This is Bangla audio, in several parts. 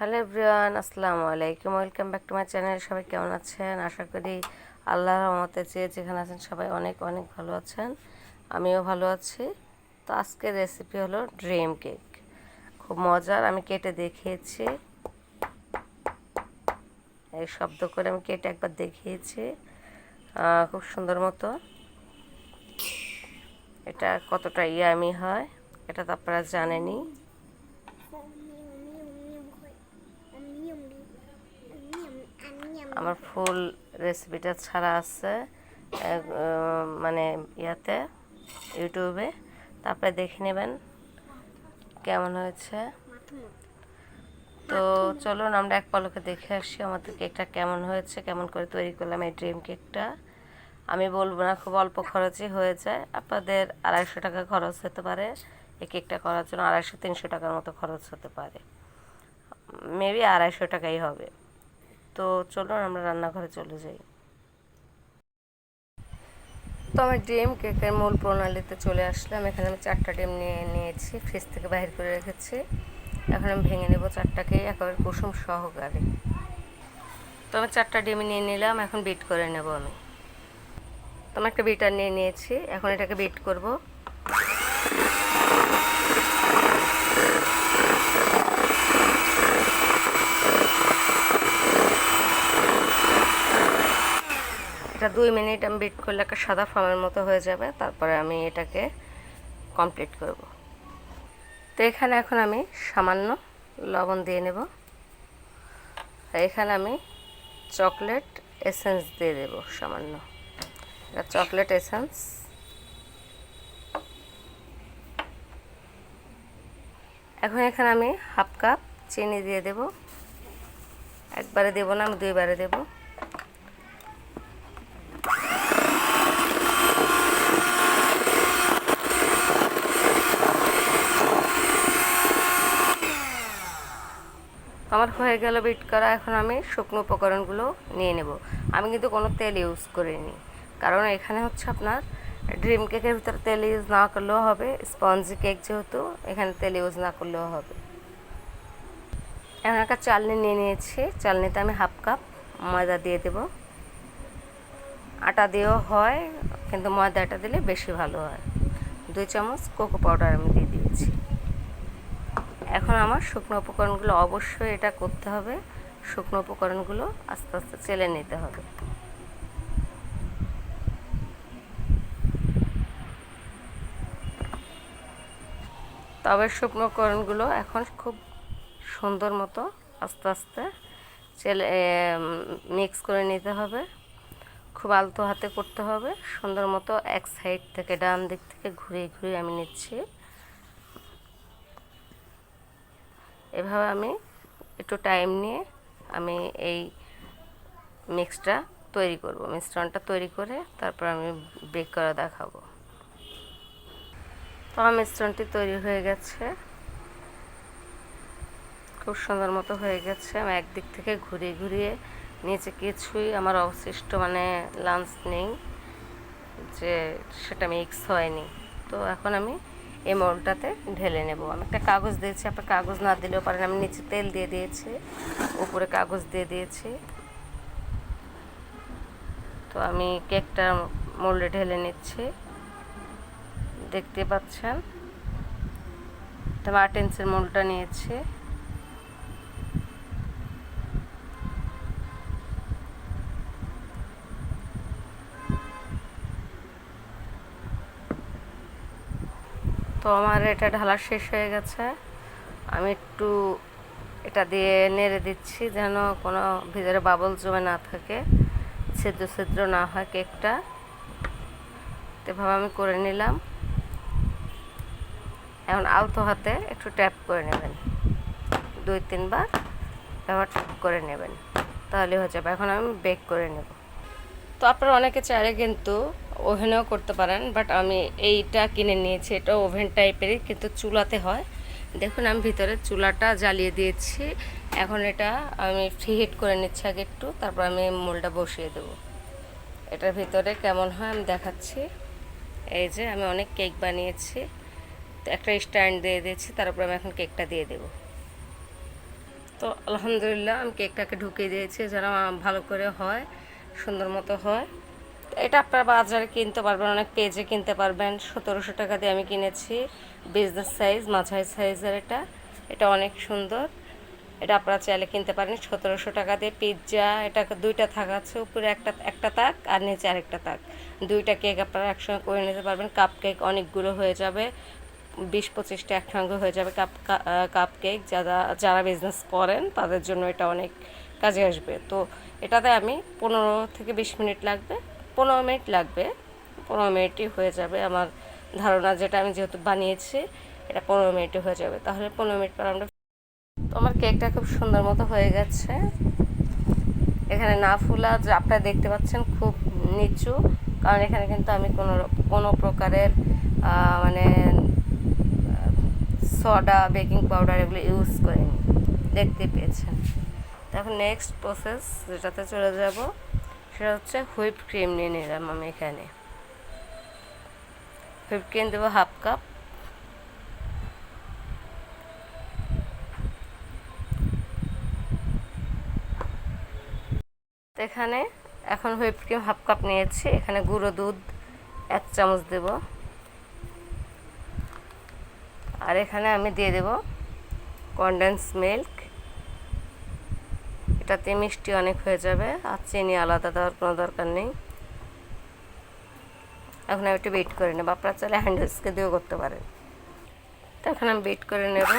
হ্যালো এভরিওয়ান, আসসালামু আলাইকুম। Welcome back to my channel. সবাই কেমন আছেন? আশা করি আল্লাহর রহমতে চেয়ে যেখানে আছেন সবাই অনেক অনেক ভালো আছেন। আমিও ভালো আছি। তো আজকের রেসিপি হলো ড্রিম কেক খুব মজার, আমি কেটে দেখিয়েছি। এই শব্দ করে আমি কেটে একবার দেখিয়েছি। খুব সুন্দর মতো। এটা কতটা ইয়ামি হয়, এটা তো আপনারা জানেনই। আমার ফুল রেসিপিটা ছাড়া আছে মানে ইয়াতে, ইউটিউবে। তারপরে দেখে নেবেন কেমন হয়েছে। তো চলুন, আমরা এক পলকে দেখে আসি আমাদের কেকটা কেমন হয়েছে, কেমন করে তৈরি করলাম এই ড্রিম কেকটা আমি বলব না, খুব অল্প খরচই হয়ে যায়। আপনাদের আড়াইশো টাকা খরচ হতে পারে এই কেকটা করার জন্য, আড়াইশো, তিনশো টাকার মতো খরচ হতে পারে। মেবি আড়াইশো টাকাই হবে। তো চলুন আমরা রান্নাঘরে চলে যাই। তো আমার ডিম কেকের মূল প্রণালীতে চলে আসলাম। এখানে আমি চারটা ডিম নিয়ে নিয়েছি, ফ্রিজ থেকে বাইরে করে রেখেছি। এখন আমি ভেঙে নেব চারটাকেই একেবারে কুসুম সহকারে। তো আমি চারটা ডিম নিয়ে নিলাম, এখন বিট করে নেব আমি। তো আমি একটা বিটার নিয়ে নিয়েছি, এখন এটাকে বিট করব। দুই মিনিট আমি বিট করলে একটা সাদা ফর্মের মতো হয়ে যাবে, তারপরে আমি এটাকে কমপ্লিট করব। তো এখানে এখন আমি সামান্য লবণ দিয়ে নেব। এখানে আমি চকলেট এসেন্স দিয়ে দেব সামান্য। Chocolate essence. এখন এখানে আমি হাফ কাপ চিনি দিয়ে দেব। একবারে দেব না, আমি দুইবারে দেবো। আমার হয়ে গেল বিট করা, এখন আমি শুকনো উপকরণগুলো নিয়ে নেব। আমি কিন্তু কোনো তেল ইউজ করিনি। কারণ এখানে হচ্ছে আপনার ড্রিম কেকের ভিতরে তেল ইউজ না করলেও হবে স্পঞ্জি কেক যেহেতু, এখানে তেল ইউজ না করলেও হবে। এখন একটা চালনি নিয়ে নিয়েছি। চালনিতে আমি হাফ কাপ ময়দা দিয়ে দেব। আটা দিয়েও হয়, কিন্তু ময়দাটা দিলে বেশি ভালো হয়। দুই চামচ কোকো পাউডার আমি দিয়ে দিয়েছি। এখন আমার শুকনো উপকরণগুলো অবশ্যই এটা করতে হবে। শুকনো উপকরণগুলো আস্তে আস্তে চেলে নিতে হবে। তবে শুকনো উপকরণগুলো এখন খুব সুন্দর মতো আস্তে আস্তে চেলে মিক্স করে নিতে হবে। খুব আলতো হাতে করতে হবে। সুন্দর মতো এক সাইড থেকে ডান দিক থেকে ঘুরিয়ে ঘুরিয়ে আমি নিচ্ছি। এভাবে আমি একটু টাইম নিয়ে আমি এই মিক্সটা তৈরি করব। মিশ্রণটা তৈরি করে তারপর আমি বেক করা দেখাবো। তো আমার মিশ্রণটি তৈরি হয়ে গেছে। খুব সুন্দর মতো হয়ে গেছে। আমি একদিক থেকে ঘুরিয়ে ঘুরিয়ে নিচে কিছুই আমার অবশিষ্ট মানে লাঞ্চ নেই, যে সেটা মিক্স হয়নি। তো এখন আমি এই মোলটাতে ঢেলে নেব। আমি একটা কাগজ দিয়েছি, আপনি কাগজ না দিলেও পারেন। আমি নিচে তেল দিয়ে দিয়েছি, উপরে কাগজ দিয়ে দিয়েছি। তো আমি কেকটা মোল্ডে ঢেলে নিচ্ছি। দেখতে পাচ্ছেন? তো আট মোলটা নিয়েছি তো আমার এটা ঢালা শেষ হয়ে গেছে। আমি একটু এটা দিয়ে নেড়ে দিচ্ছি যেন কোনো ভিতরে বাবল জমে না থাকে, ছিদ্র ছিদ্র না হয় কেকটা। এভাবে আমি করে নিলাম। এখন আলতো হাতে একটু ট্যাপ করে নেবেন। দুই, তিনবার ব্যবহার করে নেবেন। তাহলে হয়ে যাবে। এখন আমি বেক করে নেব। তো আপনারা অনেকে চাইলে কিন্তু ওভেনেও করতে পারেন বাট আমি এইটা কিনে নিয়েছি, এটা ওভেন টাইপেরই কিন্তু চুলাতে হয়। দেখুন, আমি ভিতরে চুলাটা জ্বালিয়ে দিয়েছি। এখন এটা আমি ফ্রি হিট করে নিচ্ছি আগে একটু, তারপর আমি মোলটা বসিয়ে দেবো। এটার ভিতরে কেমন হয় আমি দেখাচ্ছি। এই যে, আমি অনেক কেক বানিয়েছি। তো একটা স্ট্যান্ড দিয়ে দিয়েছি, তারপর আমি এখন কেকটা দিয়ে দেবো। তো আলহামদুলিল্লাহ, আমি কেকটাকে ঢুকিয়ে দিয়েছি, যেন ভালো করে হয়, সুন্দর মতো হয়। এটা আপনারা বাজারে কিনতে পারবেন, অনেক পেজে কিনতে পারবেন। সতেরোশো টাকা দিয়ে আমি কিনেছি বিজনেস সাইজ মাঝারি সাইজের এটা। এটা অনেক সুন্দর। এটা আপনারা চাইলে কিনতে পারেন। সতেরোশো টাকা দিয়ে পিৎজা এটা দুইটা থাক আছে, উপরে একটা একটা তাক আর নিচে আরেকটা তাক দুইটা কেক আপনারা একসঙ্গে করে নিতে পারবেন। কাপ কেক অনেকগুলো হয়ে যাবে। বিশ পঁচিশটা একসঙ্গে হয়ে যাবে কাপ কাপ কেক যারা যারা বিজনেস করেন, তাদের জন্য এটা অনেক কাজে আসবে। তো এটাতে আমি পনেরো থেকে বিশ মিনিট লাগবে। পনেরো মিনিট লাগবে, পনেরো মিনিটই হয়ে যাবে আমার ধারণা যেটা আমি যেহেতু বানিয়েছি, এটা পনেরো মিনিটে হয়ে যাবে। তাহলে পনেরো মিনিট পর আমরা তো আমার কেকটা খুব সুন্দর মতো হয়ে গেছে। এখানে না ফুলা যে আপনারা দেখতে পাচ্ছেন খুব নিচু, কারণ এখানে কিন্তু আমি কোনো কোনো প্রকারের মানে সডা বেকিং পাউডার এগুলো ইউজ করিনি। দেখতে পেয়েছেন। এখন নেক্সট প্রসেস যেটাতে চলে যাব সেটা হচ্ছে হুইপ ক্রিম নিয়ে নিলাম আমি এখানে। হুইপ ক্রিম দেবো হাফ কাপ। এখানে এখন হুইপ ক্রিম হাফ কাপ নিয়েছি, এখানে গুঁড়ো দুধ এক চামচ দেব। আর এখানে আমি দিয়ে দেব কনডেন্স মিল্ক এটাতে মিষ্টি অনেক হয়ে যাবে। আর চিনি আলাদা দেওয়ার কোনো দরকার নেই। এখন আমি একটু বিট করে নেব। আপনারা চাইলে হ্যান্ড হুইস্কে দিয়েও করতে পারেন। তো এখন আমি বিট করে নেব।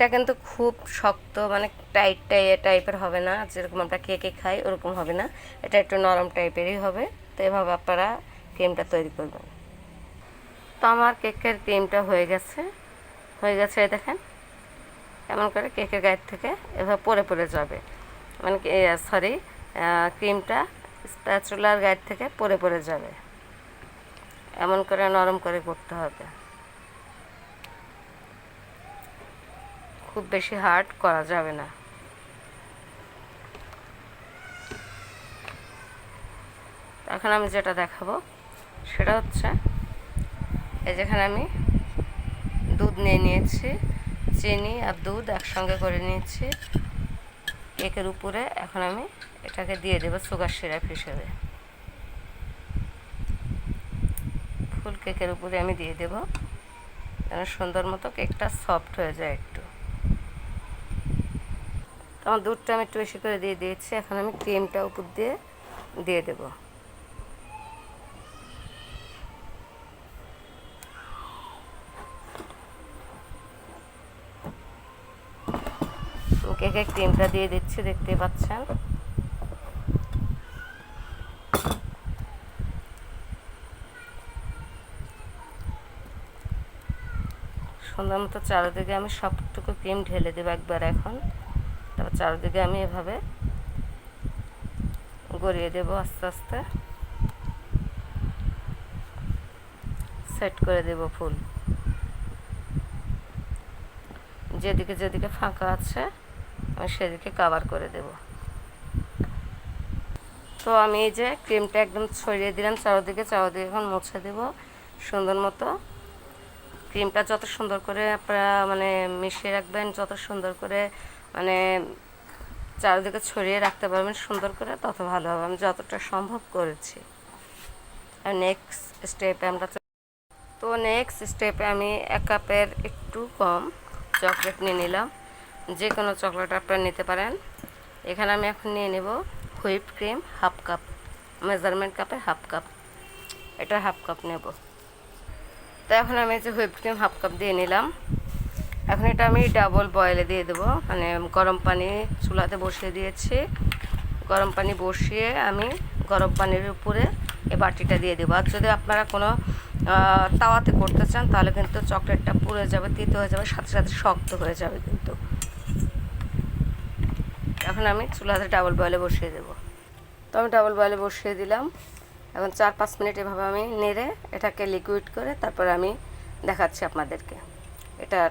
এটা কিন্তু খুব শক্ত মানে টাইট টাই, টাইপের হবে না। যেরকম আমরা কেকে খাই, ওরকম হবে না। এটা একটু নরম টাইপেরই হবে। তো এভাবে আপনারা ক্রিমটা তৈরি করবেন। তো আমার কেকের ক্রিমটা হয়ে গেছে। হয়ে গেছে দেখেন। এমন করে কেকের গায়ের থেকে এভাবে পরে পড়ে যাবে। মানে সরি ক্রিমটা স্প্যাচুলার গায়ের থেকে পরে পড়ে যাবে। এমন করে নরম করে করতে হবে। খুব বেশি হার্ড করা যাবে না। এখন আমি যেটা দেখাবো, সেটা হচ্ছে এই যেখানে আমি দুধ নিয়ে নিয়েছি, চিনি আর দুধ একসঙ্গে করে নিয়েছি। কেকের উপরে এখন আমি এটাকে দিয়ে দেবো সুগার সিরাপ হিসেবে। ফুল কেকের উপরে আমি দিয়ে দেবো। যেন সুন্দর মতো কেকটা সফট হয়ে যায়। আমার দুধটা আমি একটু বেশি করে দিয়ে দিয়েছি। এখন আমি ক্রিমটা উপর দিয়ে দিয়ে দেবো। কেকের ক্রিমটা দিয়ে দিচ্ছি দেখতে পাচ্ছেন। সুন্দর মতো চারিদিকে আমি সবটুকু ক্রিম ঢেলে দেবো একবার এখন। চারিদিকে আমি এভাবে গড়িয়ে দেবো আস্তে আস্তে। সেট করে দেব ফুল। যেদিকে যেদিকে ফাঁকা আছে, আমি সেদিকে কাভার করে দেব। তো আমি এই যে ক্রিমটা একদম ছড়িয়ে দিলাম, চারোদিকে চারোদিকে এখন মুছে দেব। সুন্দর মতো ক্রিমটা যত সুন্দর করে আপনারা মানে মিশিয়ে রাখবেন, যত সুন্দর করে মানে চারিদিকে ছড়িয়ে রাখতে পারবেন সুন্দর করে, তত ভালো হবে। আমি যতটা সম্ভব করেছি। আর নেক্সট স্টেপে আমরা তো নেক্সট স্টেপে আমি এক কাপের একটু কম চকলেট নিয়ে নিলাম। যে কোনো চকলেট আপনারা নিতে পারেন। এখানে আমি এখন নিয়ে নেব whip cream half cup measurement কাপে হাফ কাপ এটা হাফ কাপ নেব। তো এখন আমি যে হুইপ ক্রিম হাফ কাপ দিয়ে নিলাম। এখন এটা আমি ডাবল বয়েলে দিয়ে দেবো। মানে গরম পানি চুলাতে বসিয়ে দিয়েছি। গরম পানি বসিয়ে আমি গরম পানির উপরে এই বাটিটা দিয়ে দেবো। আর যদি আপনারা কোনো তাওয়াতে করতে চান, তাহলে কিন্তু চকলেটটা পুড়ে যাবে, তিতো হয়ে যাবে, সাথে সাথে শক্ত হয়ে যাবে কিন্তু। এখন আমি চুলাতে ডাবল বয়েলে বসিয়ে দেবো। তো আমি ডাবল বয়েলে বসিয়ে দিলাম। এখন চার পাঁচ মিনিট এভাবে আমি নেড়ে এটাকে লিকুইড করে তারপর আমি দেখাচ্ছি আপনাদেরকে। এটার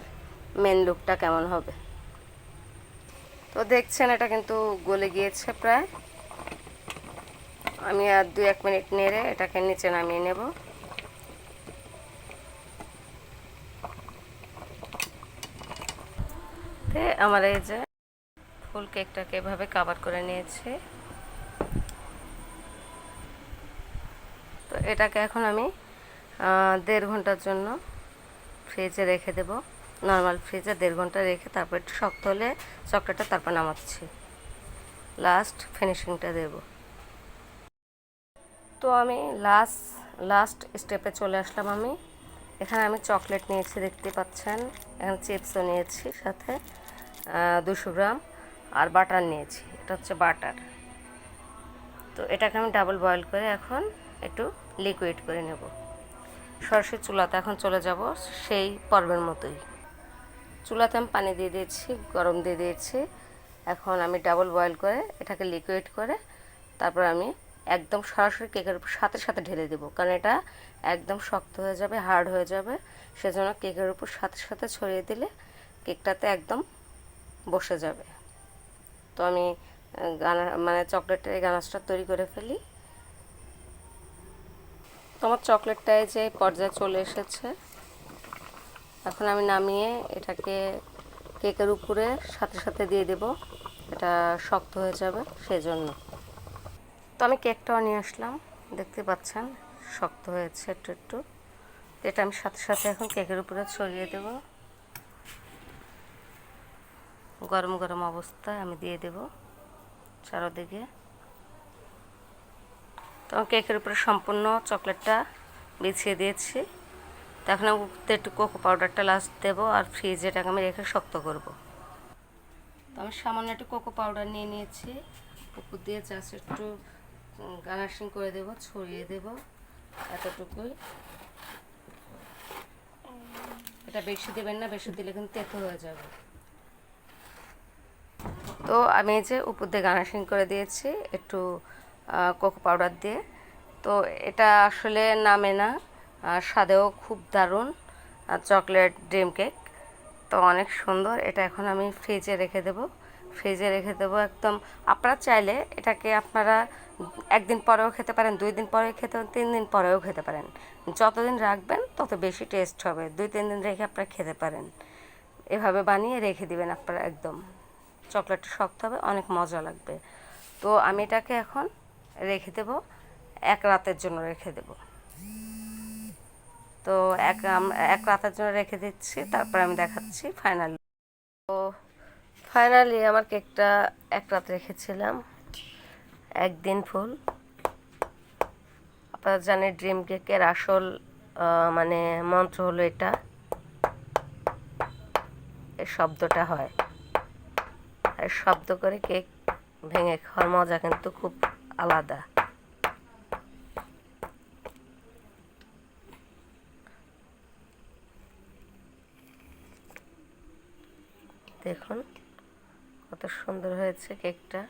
মেন লুকটা কেমন হবে? তো দেখছেন, এটা কিন্তু গলে গিয়েছে প্রায়। আমি আর দু এক মিনিট নেড়ে এটাকে নিচে নামিয়ে নেব। আমার এই যে ফুল কেকটাকে এভাবে কাভার করে নিয়েছি। তো এটাকে এখন আমি দেড় ঘণ্টার জন্য ফ্রিজে রেখে দেব। নর্মাল ফ্রিজে দেড় ঘণ্টা রেখে তারপর একটু শক্ত হলে চকলেটটা তারপর নামাচ্ছি। লাস্ট ফিনিশিংটা দেব। তো আমি লাস্ট লাস্ট স্টেপে চলে আসলাম আমি। এখানে আমি চকলেট নিয়েছি দেখতে পাচ্ছেন। এখানে চিপসও নিয়েছি সাথে দুশো গ্রাম। আর বাটার নিয়েছি, এটা হচ্ছে বাটার। তো এটাকে আমি ডাবল বয়েল করে এখন একটু লিকুইড করে নেব। সরাসরি চুলাতে এখন চলে যাব সেই পর্বের মতোই। চুলাতে আমি পানি দিয়ে দিয়েছি, গরম দিয়ে দিয়েছি। এখন আমি ডাবল বয়েল করে এটাকে লিকুইড করে তারপর আমি একদম সরাসরি কেকের উপর সাথে সাথে ঢেলে দেবো। কারণ এটা একদম শক্ত হয়ে যাবে হার্ড হয়ে যাবে। সেজন্য কেকের উপর সাথে সাথে ছড়িয়ে দিলে কেকটাতে একদম বসে যাবে। তো আমি গানা মানে চকলেটের এই গানাশটা তৈরি করে ফেলি। তোমার চকলেটটায় যে পর্যায়ে চলে এসেছে এখন আমি নামিয়ে এটাকে কেকের উপরে সাথে সাথে দিয়ে দেব। এটা শক্ত হয়ে যাবে সেজন্য। তো আমি কেকটাও নিয়ে আসলাম। দেখতে পাচ্ছেন, শক্ত হয়েছে একটু একটু। এটা আমি সাথে সাথে এখন কেকের উপরে ছড়িয়ে দেব। গরম গরম অবস্থায় আমি দিয়ে দেব চারোদিকে। তো কেকের উপরে সম্পূর্ণ চকলেটটা বিছিয়ে দিয়েছি। এখন আমি একটু কোকো পাউডারটা লাস্ট দেবো আর ফ্রিজে এটাকে আমি রেখে শক্ত করব। তো আমি সামান্য একটু কোকো পাউডার নিয়ে নিয়েছি। উপর দিয়ে জাস্ট একটু গার্নিশিং করে দেব, ছড়িয়ে দেব এতটুকুই। এটা বেশি দেবেন না, বেশি দিলে কিন্তু তেতো হয়ে যাবে। তো আমি যে উপর দিয়ে গার্নিশিং করে দিয়েছি, একটু কোকো পাউডার দিয়ে। তো এটা আসলে নামে না। স্বাদেও খুব দারুণ চকলেট ড্রিম কেক। তো অনেক সুন্দর, এটা এখন আমি ফ্রিজে রেখে দেব। ফ্রিজে রেখে দেবো একদম, আপনারা চাইলে এটাকে আপনারা একদিন পরেও খেতে পারেন, দুই দিন পরেও খেতে তিন দিন পরেও খেতে পারেন। যতদিন রাখবেন, তত বেশি টেস্ট হবে। দুই, তিন দিন রেখে আপনারা খেতে পারেন। এভাবে বানিয়ে রেখে দিবেন আপনারা একদম। চকলেটটা শক্ত হবে, অনেক মজা লাগবে। তো আমি এটাকে এখন রেখে দেব, এক রাতের জন্য রেখে দেব। তো এক এক রাতের জন্য রেখে দিচ্ছি, তারপর আমি দেখাচ্ছি ফাইনালি তো ফাইনালি আমার কেকটা এক রাত রেখেছিলাম, একদিন ফুল। আপনারা জানেন ড্রিম কেকের আসল মানে মন্ত্র হলো এটা এই শব্দটা হয়। আর শব্দ করে কেক ভেঙে খাওয়ার মজা কিন্তু খুব আলাদা। দেখুন, কত সুন্দর হয়েছে কেকটা।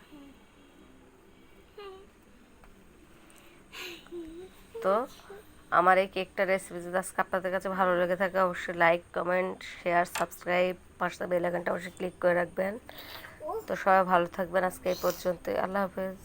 তো আমার এই কেকটা রেসিপি যদি আজকে আপনাদের কাছে ভালো লেগে থাকে, অবশ্যই লাইক কমেন্ট শেয়ার সাবস্ক্রাইব পাশে বেল আইকনটা অবশ্যই ক্লিক করে রাখবেন। তো সবাই ভালো থাকবেন আজকে এই পর্যন্ত আল্লাহ হাফেজ।